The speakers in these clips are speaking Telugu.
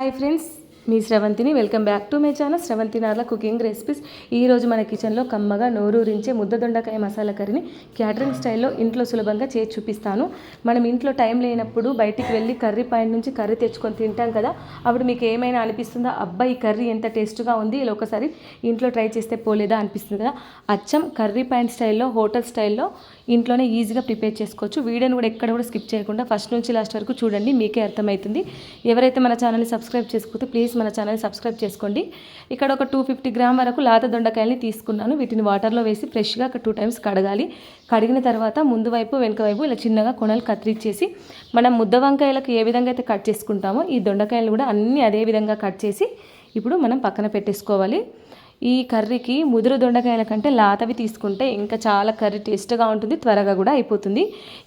Hi friends me శ్రవంతిని welcome back to my channel Shravanthi Narla cooking recipes. ఈరోజు మన కిచెన్లో కమ్మగా నోరూరించే ముద్ద దొండకాయ మసాలా కర్రీని క్యాటరింగ్ స్టైల్లో ఇంట్లో సులభంగా చేసి చూపిస్తాను. మనం ఇంట్లో టైం లేనప్పుడు బయటికి వెళ్ళి కర్రీ పాయింట్ నుంచి కర్రీ తెచ్చుకొని తింటాం కదా అప్పుడు మీకు ఏమైనా అనిపిస్తుందా? అబ్బాయి కర్రీ ఎంత టేస్ట్గా ఉంది ఇలా ఒకసారి ఇంట్లో ట్రై చేస్తే పోలేదా అనిపిస్తుంది కదా. అచ్చం కర్రీ పాయింట్ స్టైల్లో హోటల్ స్టైల్లో ఇంట్లోనే ఈజీగా ప్రిపేర్ చేసుకోవచ్చు. వీడియోని కూడా ఎక్కడ కూడా స్కిప్ చేయకుండా ఫస్ట్ నుంచి లాస్ట్ వరకు చూడండి మీకే అర్థమవుతుంది. ఎవరైతే మన ఛానల్ని సబ్స్క్రైబ్ చేసుకుంటే ప్లీజ్ మన ఛానల్ సబ్స్క్రైబ్ చేసుకోండి. ఇక్కడ ఒక టూ ఫిఫ్టీ గ్రామ్ వరకు లాత దొండకాయల్ని తీసుకున్నాను. వీటిని వాటర్లో వేసి ఫ్రెష్గా ఒక టూ టైమ్స్ కడగాలి. కడిగిన తర్వాత ముందు వైపు వెనుక వైపు ఇలా చిన్నగా కొనలు కత్తిరించేసి మనం ముద్ద వంకాయలకు ఏ విధంగా అయితే కట్ చేసుకుంటామో ఈ దొండకాయలు కూడా అన్నీ అదే విధంగా కట్ చేసి ఇప్పుడు మనం పక్కన పెట్టేసుకోవాలి. ఈ కర్రీకి ముదురు దొండకాయల కంటే లాతవి తీసుకుంటే ఇంకా చాలా కర్రీ టేస్ట్గా ఉంటుంది త్వరగా కూడా అయిపోతుంది.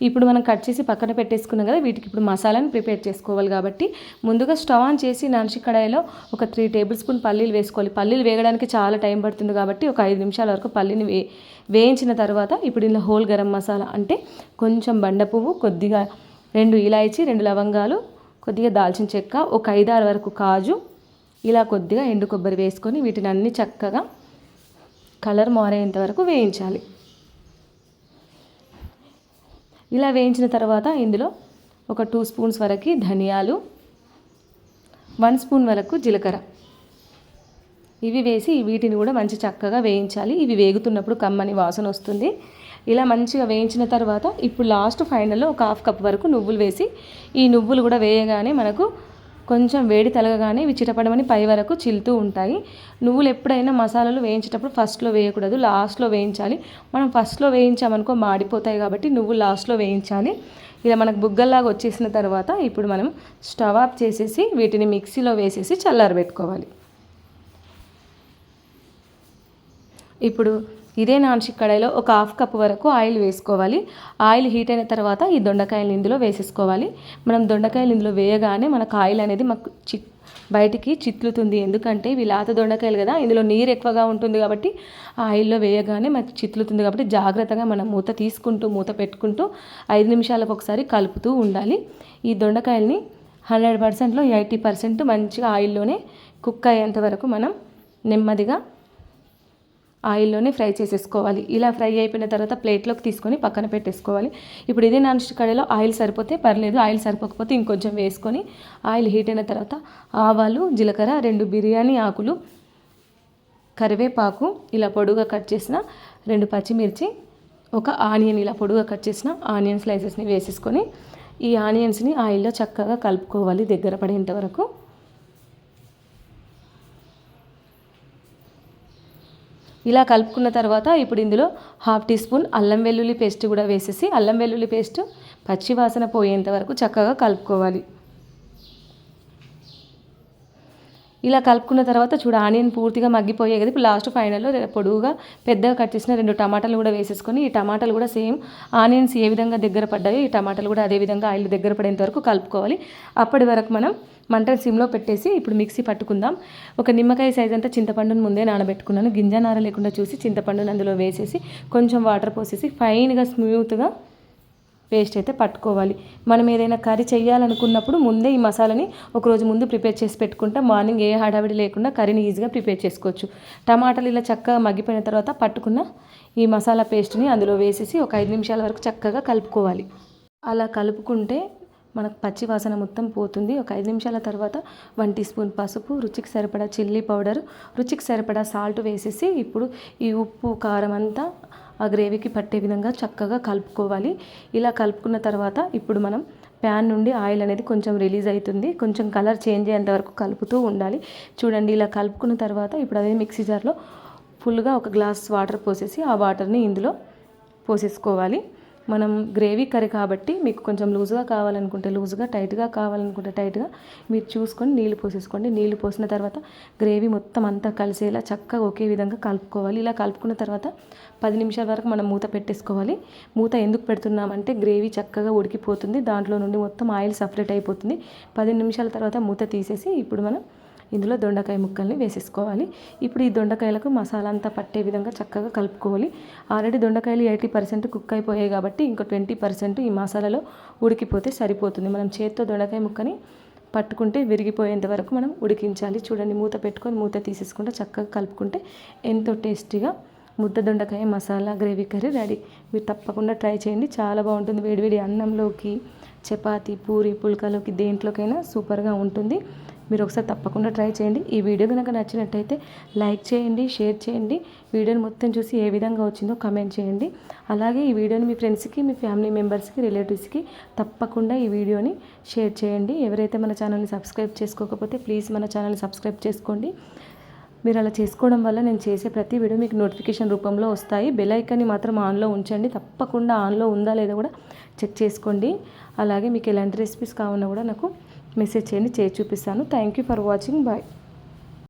ఇప్పుడు మనం కట్ చేసి పక్కన పెట్టేసుకున్నాం కదా వీటికి ఇప్పుడు మసాలాని ప్రిపేర్ చేసుకోవాలి కాబట్టి ముందుగా స్టవ్ ఆన్ చేసి నాన్షి కడాయిలో ఒక త్రీ టేబుల్ స్పూన్ పల్లీలు వేసుకోవాలి. పల్లీలు వేగడానికి చాలా టైం పడుతుంది కాబట్టి ఒక ఐదు నిమిషాల వరకు పల్లీని వే వేయించిన తర్వాత ఇప్పుడు ఇందులో హోల్ గరం మసాలా అంటే కొంచెం బండ పువ్వు కొద్దిగా రెండు ఇలాయచి రెండు లవంగాలు కొద్దిగా దాల్చిన చెక్క ఒక ఐదారు వరకు కాజు ఇలా కొద్దిగా ఎండు కొబ్బరి వేసుకొని వీటిని అన్ని చక్కగా కలర్ మారేంత వరకు వేయించాలి. ఇలా వేయించిన తర్వాత ఇందులో ఒక టూ స్పూన్స్ వరకు ధనియాలు వన్ స్పూన్ వరకు జీలకర్ర. ఇవి వేసి వీటిని కూడా మంచి చక్కగా వేయించాలి. ఇవి వేగుతున్నప్పుడు కమ్మని వాసన వస్తుంది. ఇలా మంచిగా వేయించిన తర్వాత ఇప్పుడు లాస్ట్ ఫైనల్లో ఒక హాఫ్ కప్ వరకు నువ్వులు వేసి ఈ నువ్వులు కూడా వేయగానే మనకు కొంచెం వేడి తలగగానే ఇవి చిటపడమని పై వరకు చిల్లుతూ ఉంటాయి. నువ్వులు ఎప్పుడైనా మసాలాలు వేయించేటప్పుడు ఫస్ట్లో వేయకూడదు లాస్ట్లో వేయించాలి. మనం ఫస్ట్లో వేయించామనుకో మాడిపోతాయి కాబట్టి నువ్వు లాస్ట్లో వేయించాలి. ఇలా మనకు బుగ్గల్లాగా వచ్చేసిన తర్వాత ఇప్పుడు మనం స్టవ్ ఆఫ్ చేసేసి వీటిని మిక్సీలో వేసేసి చల్లారబెట్టుకోవాలి. ఇప్పుడు ఇదే నాన్షిక్ కడాయిలో ఒక హాఫ్ కప్ వరకు ఆయిల్ వేసుకోవాలి. ఆయిల్ హీట్ అయిన తర్వాత ఈ దొండకాయలు ఇందులో వేసేసుకోవాలి. మనం దొండకాయలు ఇందులో వేయగానే మనకు ఆయిల్ అనేది మాకు చి బయటికి చిట్లుతుంది ఎందుకంటే ఇవి లాత దొండకాయలు కదా ఇందులో నీరు ఎక్కువగా ఉంటుంది కాబట్టి ఆ ఆయిల్లో వేయగానే మనకు చిట్లుతుంది కాబట్టి జాగ్రత్తగా మనం మూత తీసుకుంటూ మూత పెట్టుకుంటూ ఐదు నిమిషాలకు ఒకసారి కలుపుతూ ఉండాలి. ఈ దొండకాయల్ని హండ్రెడ్ పర్సెంట్లో ఎయిటీ పర్సెంట్ మంచిగా ఆయిల్లోనే కుక్ అయ్యేంత వరకు మనం నెమ్మదిగా ఆయిల్లోనే ఫ్రై చేసేసుకోవాలి. ఇలా ఫ్రై అయిపోయిన తర్వాత ప్లేట్లోకి తీసుకొని పక్కన పెట్టేసుకోవాలి. ఇప్పుడు ఇదే నాన్ స్టిక్ కడాయిలో ఆయిల్ సరిపోతే పర్లేదు ఆయిల్ సరిపోకపోతే ఇంకొంచెం వేసుకొని ఆయిల్ హీట్ అయిన తర్వాత ఆవాలు జీలకర్ర రెండు బిర్యానీ ఆకులు కరివేపాకు ఇలా పొడుగా కట్ చేసిన రెండు పచ్చిమిర్చి ఒక ఆనియన్ ఇలా పొడుగా కట్ చేసిన ఆనియన్ స్లైసెస్ని వేసేసుకొని ఈ ఆనియన్స్ని ఆయిల్లో చక్కగా కలుపుకోవాలి దగ్గర పడేంత వరకు. ఇలా కలుపుకున్న తర్వాత ఇప్పుడు ఇందులో హాఫ్ టీ స్పూన్ అల్లం వెల్లుల్లి పేస్ట్ కూడా వేసేసి అల్లం వెల్లుల్లి పేస్ట్ పచ్చి వాసన పోయేంత వరకు చక్కగా కలుపుకోవాలి. ఇలా కలుపుకున్న తర్వాత చూడ ఆనియన్ పూర్తిగా మగ్గిపోయే కదా. ఇప్పుడు లాస్ట్ ఫైనల్లో పొడుగుగా పెద్దగా కట్ చేసిన రెండు టమాటాలు కూడా వేసేసుకొని ఈ టమాటాలు కూడా సేమ్ ఆనియన్స్ ఏ విధంగా దగ్గర పడ్డాయో ఈ టమాటాలు కూడా అదే విధంగా ఆయిల్ దగ్గర పడేంత వరకు కలుపుకోవాలి. అప్పటి వరకు మనం మంటను సిమ్లో పెట్టేసి ఇప్పుడు మిక్సీ పట్టుకుందాం. ఒక నిమ్మకాయ సైజ్ అంతా చింతపండును ముందే నానబెట్టుకున్నాను. గింజ నార లేకుండా చూసి చింతపండును అందులో వేసేసి కొంచెం వాటర్ పోసేసి ఫైన్గా స్మూత్గా పేస్ట్ అయితే పట్టుకోవాలి. మనం ఏదైనా కర్రీ చేయాలనుకున్నప్పుడు ముందే ఈ మసాలాని ఒకరోజు ముందు ప్రిపేర్ చేసి పెట్టుకుంటే మార్నింగ్ ఏ హడావిడి లేకుండా కర్రీని ఈజీగా ప్రిపేర్ చేసుకోవచ్చు. టమాటాలు ఇలా చక్కగా మగ్గిపోయిన తర్వాత పట్టుకున్న ఈ మసాలా పేస్ట్ని అందులో వేసేసి ఒక ఐదు నిమిషాల వరకు చక్కగా కలుపుకోవాలి. అలా కలుపుకుంటే మనకు పచ్చి వాసన మొత్తం పోతుంది. ఒక ఐదు నిమిషాల తర్వాత వన్ టీ స్పూన్ పసుపు రుచికి సరిపడా చిల్లీ పౌడర్ రుచికి సరిపడా సాల్ట్ వేసేసి ఇప్పుడు ఈ ఉప్పు కారం అంతా ఆ గ్రేవీకి పట్టే విధంగా చక్కగా కలుపుకోవాలి. ఇలా కలుపుకున్న తర్వాత ఇప్పుడు మనం ప్యాన్ నుండి ఆయిల్ అనేది కొంచెం రిలీజ్ అవుతుంది. కొంచెం కలర్ చేంజ్ అయ్యేంత వరకు కలుపుతూ ఉండాలి. చూడండి ఇలా కలుపుకున్న తర్వాత ఇప్పుడు అదే మిక్సీ జార్లో ఫుల్గా ఒక గ్లాస్ వాటర్ పోసేసి ఆ వాటర్ని ఇందులో పోసేసుకోవాలి. మనం గ్రేవీ కర్రీ కాబట్టి మీకు కొంచెం లూజ్గా కావాలనుకుంటే లూజ్గా టైట్గా కావాలనుకుంటే టైట్గా మీరు చూసుకొని నీళ్ళు పోసేసుకోండి. నీళ్ళు పోసిన తర్వాత గ్రేవీ మొత్తం అంతా కలిసేలా చక్కగా ఒకే విధంగా కలుపుకోవాలి. ఇలా కలుపుకున్న తర్వాత పది నిమిషాల వరకు మనం మూత పెట్టేసుకోవాలి. మూత ఎందుకు పెడుతున్నామంటే గ్రేవీ చక్కగా ఉడికిపోతుంది. దాంట్లో నుండి మొత్తం ఆయిల్ సపరేట్ అయిపోతుంది. పది నిమిషాల తర్వాత మూత తీసేసి ఇప్పుడు మనం ఇందులో దొండకాయ ముక్కల్ని వేసేసుకోవాలి. ఇప్పుడు ఈ దొండకాయలకు మసాలా అంతా పట్టే విధంగా చక్కగా కలుపుకోవాలి. ఆల్రెడీ దొండకాయలు ఎయిటీ పర్సెంట్ కుక్ అయిపోయాయి కాబట్టి ఇంకో ట్వంటీ పర్సెంట్ ఈ మసాలాలో ఉడికిపోతే సరిపోతుంది. మనం చేత్తో దొండకాయ ముక్కని పట్టుకుంటే విరిగిపోయేంత వరకు మనం ఉడికించాలి. చూడండి మూత పెట్టుకొని మూత తీసేసుకుంటే చక్కగా కలుపుకుంటే ఎంతో టేస్టీగా ముద్ద దొండకాయ మసాలా గ్రేవీ కర్రీ రెడీ. మీరు తప్పకుండా ట్రై చేయండి. చాలా బాగుంటుంది. వేడివేడి అన్నంలోకి చపాతి పూరి పుల్కలోకి దేంట్లోకైనా సూపర్గా ఉంటుంది. మీరు ఒకసారి తప్పకుండా ట్రై చేయండి. ఈ వీడియో కనుక నచ్చినట్టయితే లైక్ చేయండి షేర్ చేయండి. వీడియోని మొత్తం చూసి ఏ విధంగా వచ్చిందో కమెంట్ చేయండి. అలాగే ఈ వీడియోని మీ ఫ్రెండ్స్కి మీ ఫ్యామిలీ మెంబర్స్కి రిలేటివ్స్కి తప్పకుండా ఈ వీడియోని షేర్ చేయండి. ఎవరైతే మన ఛానల్ని సబ్స్క్రైబ్ చేసుకోకపోతే ప్లీజ్ మన ఛానల్ని సబ్స్క్రైబ్ చేసుకోండి. మీరు అలా చేసుకోవడం వల్ల నేను చేసే ప్రతి వీడియో మీకు నోటిఫికేషన్ రూపంలో వస్తాయి. బెల్ ఐకాన్ని మాత్రం ఆన్లో ఉంచండి. తప్పకుండా ఆన్లో ఉందా లేదా కూడా చెక్ చేసుకోండి. అలాగే మీకు ఎలాంటి రెసిపీస్ కావాలన్నా కూడా నాకు మెసేజ్ చేయండి చేసి చూపిస్తాను. Thank you for watching bye